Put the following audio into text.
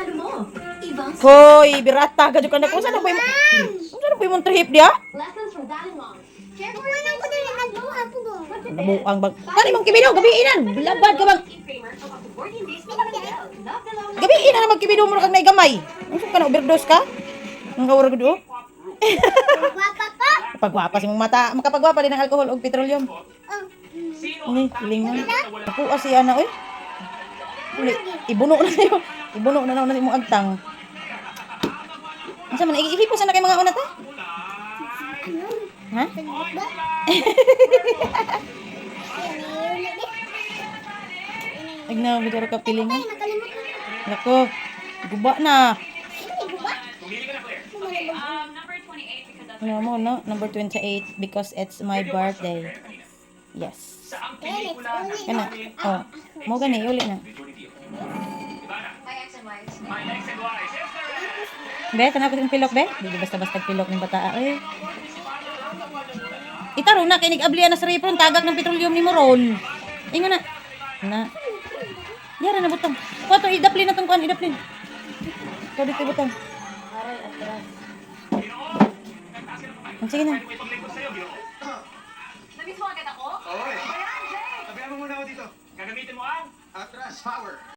Ano mo? Ibang Hoy, birata ka ka na kung saan na po yung... Kung saan na po yung trip dia? lessons from dad and mom. Siyempre, manang ko na lang ang buha po ko. Nabuang bag... Kani mong kibido, gabiinan! Labad ka bang... Eat Kramer from up to 14 days with Love the long Gabiinan na magkibido mo na kag naigamay. Ano ka na, overdose ka? Ang kawara ko doon. Guwapa pa. Pagwapa si mong mata. Makapagwapa din ng alcohol o petroleum. Oh. Ini, hilingan. Ako asi ana oy. Ibuno na sa'yo. Ibuno na na imong agtang. Asa man ihipos na kay mga una ta? Ha? Sagot ba? Igna bigaro ka ko. Nako. Guba na. Ano mo no? Number 28 because it's my birthday. Yes. Eh. Kana. Oh. Mo gani uli na. Be, kana ko yung pilok be? Di basta-basta pilok ng bata ay. Itarong na kinig ablian na sa repron tagak ng petroleum ni mo roll. Ingon na. Na. Yara na butang. Kuha to idaplin na tong kuan, idaplin. Kuha dito butang. Ah, Sige na. Namiss mo agad ako? Oy! Sabihan mo muna ako dito. Gagamitin mo ang Atras Power.